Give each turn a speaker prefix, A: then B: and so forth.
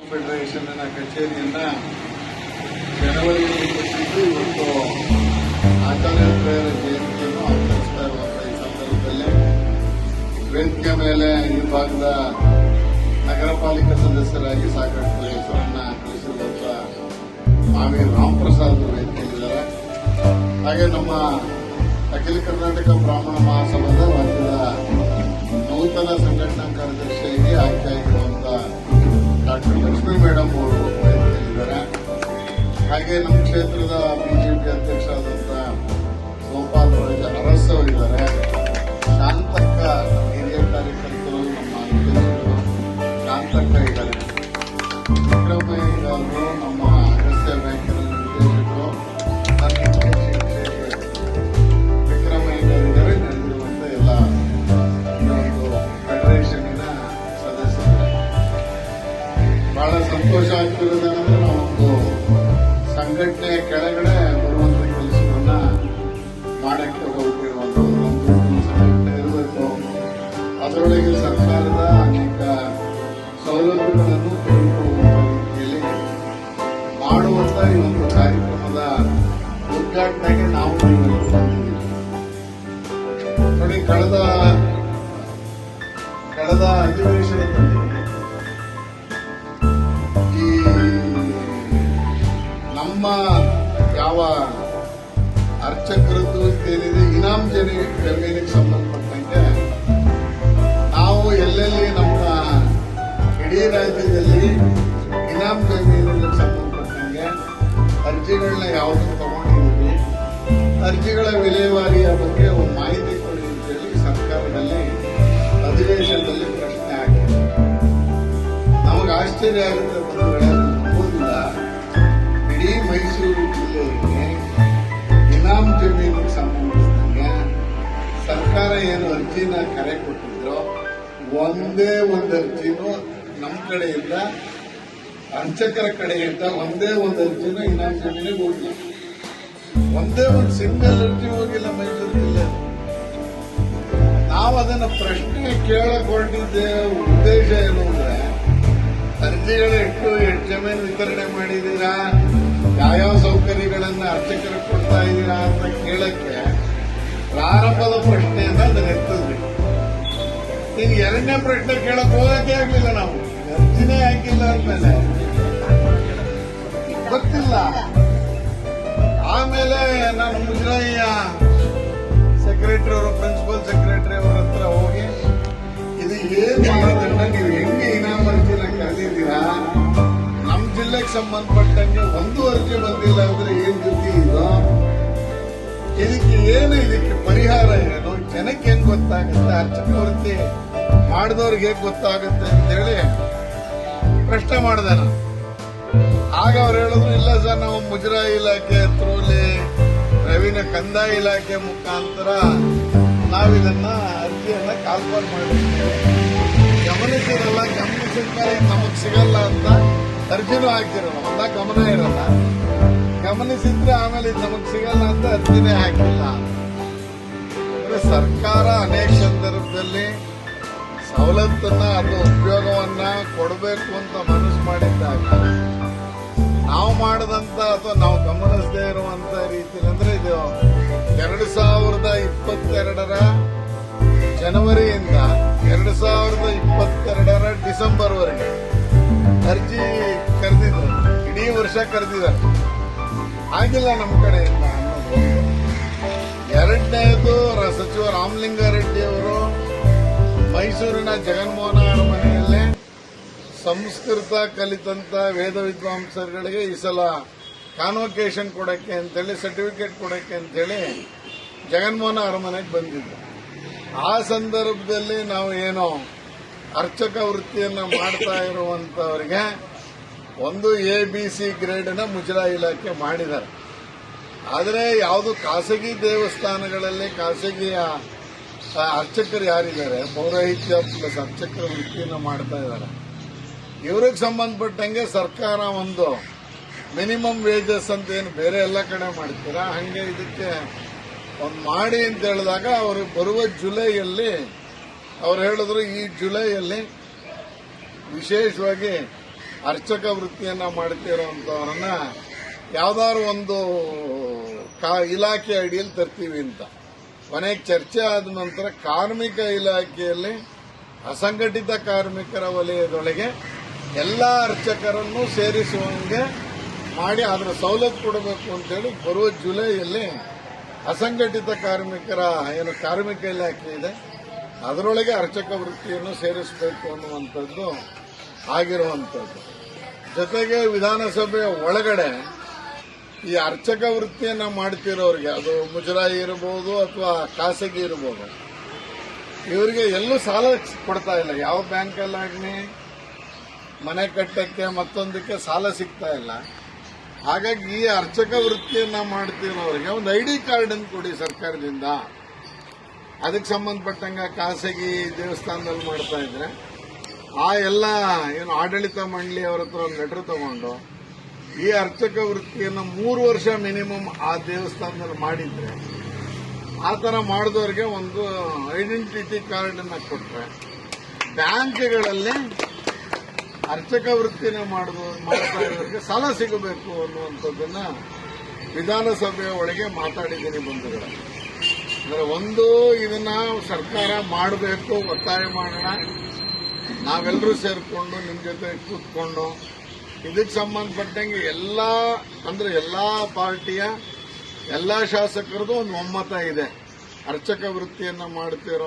A: ಫೆಡರೇಷನ್ನ ಕಚೇರಿಯನ್ನ ಜನವರಿ ಇವತ್ತು ಆಚಾರ್ಯರ ಜಯಂತಿಯನ್ನು ವೇದಿಕೆ ಮೇಲೆ ಈ ಭಾಗದ ನಗರ ಪಾಲಿಕೆ ಸದಸ್ಯರಾಗಿ ಸಾಕಷ್ಟು ಹೆಸರನ್ನ ಕಳಿಸಿರುವಂತ ಮಾವಿ ರಾಮಪ್ರಸಾದ್ ವೇದಿಕೆಯಲ್ಲಿದ್ದಾರೆ ಹಾಗೆ ನಮ್ಮ ಅಖಿಲ ಕರ್ನಾಟಕ ಬ್ರಾಹ್ಮಣ ಮಹಾಸಭಾದ ರಾಜ್ಯದ ನೂತನ ಸಂಘಟನಾ ಕಾರ್ಯದರ್ಶಿಯಾಗಿ ಲಕ್ಷ್ಮೀ ಮೇಡಮ್ ಅವರು ವೇದಿಕೆಯಲ್ಲಿದ್ದಾರೆ ಹಾಗೆ ನಮ್ಮ ಕ್ಷೇತ್ರದ ಬಿಜೆಪಿ ಅಧ್ಯಕ್ಷರಾದಂಥ ಮಾಡಕ್ಕೆ ಒಂದು ಇರಬೇಕು ಅದರೊಳಗೆ ಸರ್ಕಾರದ ಅನೇಕ ಸೌಲಭ್ಯಗಳನ್ನು ಮಾಡುವಂತ ಈ ಒಂದು ಕಾರ್ಯಕ್ರಮದ ಉದ್ಘಾಟನೆಗೆ ನಾವು ನೋಡಿ ಕಳೆದ ಕಳೆದ ಅಧಿವೇಶನದಲ್ಲಿ ನಮ್ಮ ಯಾವ ಏನಿದೆ ಇನಾಮ್ ಜನ ಜಮೀನಿಗೆ ಸಂಬಂಧಪಟ್ಟಂತೆ ನಾವು ಎಲ್ಲೆಲ್ಲಿ ನಮ್ಮ ಇಡೀ ರಾಜ್ಯದಲ್ಲಿ ಇನಾಮ್ ಜಮೀನಿಗೆ ಸಂಬಂಧಪಟ್ಟಂಗೆ ಅರ್ಜಿಗಳನ್ನ ಯಾವುದು ತಗೊಂಡಿದ್ದೀವಿ, ಅರ್ಜಿಗಳ ವಿಲೇವಾರಿಯ ಬಗ್ಗೆ ಒಂದು ಮಾಹಿತಿ ಕೊಡಿ ಅಂತೇಳಿ ಸರ್ಕಾರದಲ್ಲಿ ಅಧಿವೇಶನದಲ್ಲಿ ಪ್ರಶ್ನೆ ಹಾಕಿದೆ ನಮಗೆ ಆಶ್ಚರ್ಯ ಆಗುತ್ತೆ ಸರ್ಕಾರ ಏನು ಅರ್ಜಿನ ಕರೆ ಕೊಟ್ಟಿದ್ರೋ, ಒಂದೇ ಒಂದು ಅರ್ಜಿನೂ ನಮ್ಮ ಕಡೆಯಿಂದ, ಅರ್ಚಕರ ಕಡೆಯಿಂದ ಒಂದೇ ಒಂದು ಅರ್ಜಿನೂ ಇನ್ನೊಂದು ಕಡೆಗೆ ಹೋಗಿಲ್ಲ. ಒಂದೇ ಒಂದು ಸಿಂಗಲ್ ಅರ್ಜಿ ಹೋಗಿಲ್ಲ ಮೈಸೂರು ಜಿಲ್ಲೆ ನಾವು ಅದನ್ನ ಪ್ರಶ್ನೆ ಕೇಳಕ್ ಉದ್ದೇಶ ಏನು ಅಂದ್ರೆ, ಅರ್ಜಿಗಳು ಎಷ್ಟು ಎಷ್ಟು ಜಮೀನು ವಿತರಣೆ ಮಾಡಿದ್ದೀರಾ? ಯಾವ್ಯಾವ ಸೌಕರ್ಯಗಳನ್ನು ಅರ್ಚಕರಿಗೆ ಕೊಡ್ತಾ ಇದ್ದೀರಾ ಅಂತ ಕೇಳಕ್ಕೆ ಪ್ರಾರಂಭದ ಪ್ರಶ್ನೆಯನ್ನ ಅದನ್ನು ಎತ್ತಿದ್ವಿ ಈಗ ಎರಡನೇ ಪ್ರಶ್ನೆ ಕೇಳಕ್ ಹೋಗಕ್ಕೆ ಆಗ್ಲಿಲ್ಲ ನಾವು. ಅರ್ಜಿನೇ ಹಾಕಿಲ್ಲ ಅಂದ್ಮೇಲೆ. ಗೊತ್ತಿಲ್ಲ. ಆಮೇಲೆ ನಾನು ಮುಜರಾಯಿಯ ಸೆಕ್ರೆಟರಿ ಅವರು ಪ್ರಿನ್ಸಿಪಲ್ ಸೆಕ್ರೆಟರಿ ಅವರ ಹತ್ರ ಹೋಗಿ, ಇದು ಏನ್ ಮಾಡೋದನ್ನ ನೀವು? ಹೆಂಗೆ ಇನಾಮ್ ಅರ್ಜಿನ ಕರೆದಿದ್ದೀರಾ? ನಮ್ ಜಿಲ್ಲೆಗೆ ಸಂಬಂಧಪಟ್ಟಂಗೆ ಒಂದು ಅರ್ಜಿ ಬಂದಿಲ್ಲ ಅಂದ್ರೆ ಏನ್ ಗತಿ ಇದು? ಇದಕ್ಕೆ ಏನು ಇದಕ್ಕೆ ಪರಿಹಾರ ಏನು? ಜನಕ್ಕೆ ಹೆಂಗೆ ಗೊತ್ತಾಗುತ್ತೆ? ಅರ್ಚಕ ವೃತ್ತಿ ಮಾಡಿದವ್ರಿಗೆ ಹೇಗೆ ಗೊತ್ತಾಗುತ್ತೆ ಅಂತೇಳಿ ಪ್ರಶ್ನೆ ಮಾಡಿದೆ ನಾನು ಆಗ ಅವ್ರು ಹೇಳಿದ್ರು, ಇಲ್ಲ ಸರ್, ನಾವು ಮುಜರಾಯಿ ಇಲಾಖೆ ಥ್ರೂಲಿ ರವಿನ ಕಂದಾಯ ಇಲಾಖೆ ಮುಖಾಂತರ ನಾವಿದನ್ನ ಅರ್ಜಿಯನ್ನ ಕಾಲ್ಫಾರ್ ಮಾಡಿರ್ತೀವಿ. ಗಮನಿಸಿರಲ್ಲ ಗಮನಿಸಿದ್ಮೇಲೆ ನಮಗ್ ಸಿಗಲ್ಲ ಅಂತ ಅರ್ಜಿನೂ ಹಾಕಿರಲ್ಲ. ಅಂತ ಗಮನ ಇರಲ್ಲ. ಗಮನಿಸಿದ್ರೆ ಆಮೇಲೆ ಇದು ನಮಗ್ ಸಿಗಲ್ಲ ಅಂತ ಅರ್ಜಿನೇ ಹಾಕಿಲ್ಲ. ಸರ್ಕಾರ ಅನೇಕ ಸಂದರ್ಭದಲ್ಲಿ ಸವಲತ್ತನ್ನ ಅಥವಾ ಉಪಯೋಗವನ್ನ ಕೊಡಬೇಕು ಅಂತ ಮನಸ್ಸು ಮಾಡಿದ್ದಾಗ, ನಾವು ಮಾಡದಂತ ಅಥವಾ ನಾವು ಗಮನಿಸದೇ ಇರುವಂತ ರೀತಿಯಲ್ಲಿ ಅಂದ್ರೆ ಇದು ಎರಡು ಸಾವಿರದ ಇಪ್ಪತ್ತೆರಡರ ಜನವರಿಯಿಂದ ಎರಡು ಸಾವಿರದ ಇಪ್ಪತ್ತೆರಡರ ಡಿಸೆಂಬರ್ವರೆಗೆ ಅರ್ಜಿ ಕರೆದಿದ್ರು. ಇಡೀ ವರ್ಷ ಕರೆದಿದ್ದಾರೆ. ಆಗಿಲ್ಲ ನಮ್ಮ ಕಡೆಯಿಂದ ಅನ್ನೋದು. ಎರಡನೇದು ಸಚಿವ ರಾಮಲಿಂಗಾರೆಡ್ಡಿ ಅವರು ಮೈಸೂರಿನ ಜಗನ್ಮೋಹನ ಅರಮನೆಯಲ್ಲಿ ಸಂಸ್ಕೃತ ಕಲಿತಂತ ವೇದ ವಿದ್ವಾಂಸರುಗಳಿಗೆ ಈ ಸಲ ಕಾನ್ವೊಕೇಶನ್ ಕೊಡಕ್ಕೆ ಅಂತೇಳಿ ಸರ್ಟಿಫಿಕೇಟ್ ಕೊಡಕ್ಕೆ ಅಂತೇಳಿ ಜಗನ್ಮೋಹನ ಅರಮನೆಗೆ ಬಂದಿದ್ದು ಆ ಸಂದರ್ಭದಲ್ಲಿ ನಾವು ಏನೋ ಅರ್ಚಕ ವೃತ್ತಿಯನ್ನ ಮಾಡ್ತಾ ಇರುವಂತವರಿಗೆ ಒಂದು ಎ ಬಿ ಸಿ ಗ್ರೇಡ್ನ ಮುಜರಾಯಿ ಇಲಾಖೆ ಮಾಡಿದ್ದಾರೆ. ಆದರೆ ಯಾವುದು ಖಾಸಗಿ ದೇವಸ್ಥಾನಗಳಲ್ಲಿ ಖಾಸಗಿಯ ಅರ್ಚಕರು ಯಾರಿದ್ದಾರೆ? ಪೌರೋಹಿತ್ಯ ಪ್ಲಸ್ ಅರ್ಚಕರ ವೃತ್ತಿಯನ್ನು ಮಾಡ್ತಾ ಇದ್ದಾರೆ. ಇವ್ರಿಗೆ ಸಂಬಂಧಪಟ್ಟಂಗೆ ಸರ್ಕಾರ ಒಂದು ಮಿನಿಮಮ್ ವೇಜಸ್ ಅಂತ ಏನು ಬೇರೆ ಎಲ್ಲ ಕಡೆ ಮಾಡ್ತೀರಾ? ಹಂಗೆ ಇದಕ್ಕೆ ಒಂದು ಮಾಡಿ ಅಂತ ಹೇಳಿದಾಗ ಅವರು ಬರುವ ಜುಲೈಯಲ್ಲಿ, ಅವ್ರು ಹೇಳಿದ್ರು ಈ ಜುಲೈಯಲ್ಲಿ ವಿಶೇಷವಾಗಿ ಅರ್ಚಕ ವೃತ್ತಿಯನ್ನ ಮಾಡ್ತಿರೋಂಥವ್ರನ್ನ ಯಾವ್ದಾದ್ರು ಒಂದು ಇಲಾಖೆ ಅಡಿಯಲ್ಲಿ ತರ್ತೀವಿ ಅಂತ. ಕೊನೆಗೆ ಚರ್ಚೆ ಆದ ನಂತರ ಕಾರ್ಮಿಕ ಇಲಾಖೆಯಲ್ಲಿ ಅಸಂಘಟಿತ ಕಾರ್ಮಿಕರ ವಲಯದೊಳಗೆ ಎಲ್ಲ ಅರ್ಚಕರನ್ನು ಸೇರಿಸುವಂಗೆ ಮಾಡಿ ಅದರ ಸವಲತ್ತು ಕೊಡಬೇಕು ಅಂತೇಳಿ ಬರುವ ಜುಲೈಯಲ್ಲಿ ಅಸಂಘಟಿತ ಕಾರ್ಮಿಕರ ಏನು ಕಾರ್ಮಿಕ ಇಲಾಖೆ ಇದೆ, ಅದರೊಳಗೆ ಅರ್ಚಕ ವೃತ್ತಿಯನ್ನು ಸೇರಿಸಬೇಕು ಅನ್ನುವಂಥದ್ದು ಆಗಿರುವಂಥದ್ದು. ಜೊತೆಗೆ ವಿಧಾನಸಭೆಯ ಒಳಗಡೆ ಈ ಅರ್ಚಕ ವೃತ್ತಿಯನ್ನು ಮಾಡ್ತಿರೋರಿಗೆ, ಅದು ಮುಜರಾಯಿ ಇರಬಹುದು ಅಥವಾ ಖಾಸಗಿ ಇರಬಹುದು ಇವರಿಗೆ ಎಲ್ಲೂ ಸಾಲ ಕೊಡ್ತಾ ಇಲ್ಲ. ಯಾವ ಬ್ಯಾಂಕಲ್ಲಾಗ್ಲಿ ಮನೆ ಕಟ್ಟಕ್ಕೆ ಮತ್ತೊಂದಕ್ಕೆ ಸಾಲ ಸಿಗ್ತಾ ಇಲ್ಲ. ಹಾಗಾಗಿ ಈ ಅರ್ಚಕ ವೃತ್ತಿಯನ್ನು ಮಾಡ್ತಿರೋರಿಗೆ ಒಂದು ಐ ಡಿ ಕಾರ್ಡ್ ಅನ್ನು ಕೊಡಿ ಸರ್ಕಾರದಿಂದ. ಅದಕ್ಕೆ ಸಂಬಂಧಪಟ್ಟಂಗ ಖಾಸಗಿ ದೇವಸ್ಥಾನದಲ್ಲಿ ಮಾಡ್ತಾ ಇದ್ರೆ ಆ ಎಲ್ಲ ಏನು ಆಡಳಿತ ಮಂಡಳಿ ಅವರ ಹತ್ರ ಒಂದು ಲೆಟರ್ ತಗೊಂಡು ಈ ಅರ್ಚಕ ವೃತ್ತಿಯನ್ನು ಮೂರು ವರ್ಷ ಮಿನಿಮಮ್ ಆ ದೇವಸ್ಥಾನದಲ್ಲಿ ಮಾಡಿದ್ರೆ, ಆ ತರ ಮಾಡಿದವ್ರಿಗೆ ಒಂದು ಐಡೆಂಟಿಟಿ ಕಾರ್ಡ್ ಅನ್ನ ಕೊಟ್ರೆ, ಬ್ಯಾಂಕ್ಗಳಲ್ಲಿ ಅರ್ಚಕ ವೃತ್ತಿನ ಮಾಡಿದ, ಮಾಡ್ತಾ ಸಾಲ ಸಿಗಬೇಕು ಅನ್ನುವಂಥದ್ದನ್ನ ವಿಧಾನಸಭೆಯ ಒಳಗೆ ಮಾತಾಡಿದ್ದೀನಿ ಬಂಧುಗಳ. ಅಂದ್ರೆ ಒಂದು ಇದನ್ನ ಸರ್ಕಾರ ಮಾಡಬೇಕು, ಒತ್ತಾಯ ಮಾಡೋಣ. ನಾವೆಲ್ಲರೂ ಸೇರಿಕೊಂಡು ನಿಮ್ಮ ಜೊತೆ ಕೂತ್ಕೊಂಡು ಇದಕ್ಕೆ ಸಂಬಂಧಪಟ್ಟಂಗೆ ಎಲ್ಲ, ಅಂದರೆ ಎಲ್ಲ ಪಾರ್ಟಿಯ ಎಲ್ಲ ಶಾಸಕರದ್ದು ಒಂದು ಒಮ್ಮತ ಇದೆ. ಅರ್ಚಕ ವೃತ್ತಿಯನ್ನು ಮಾಡ್ತಿರೋ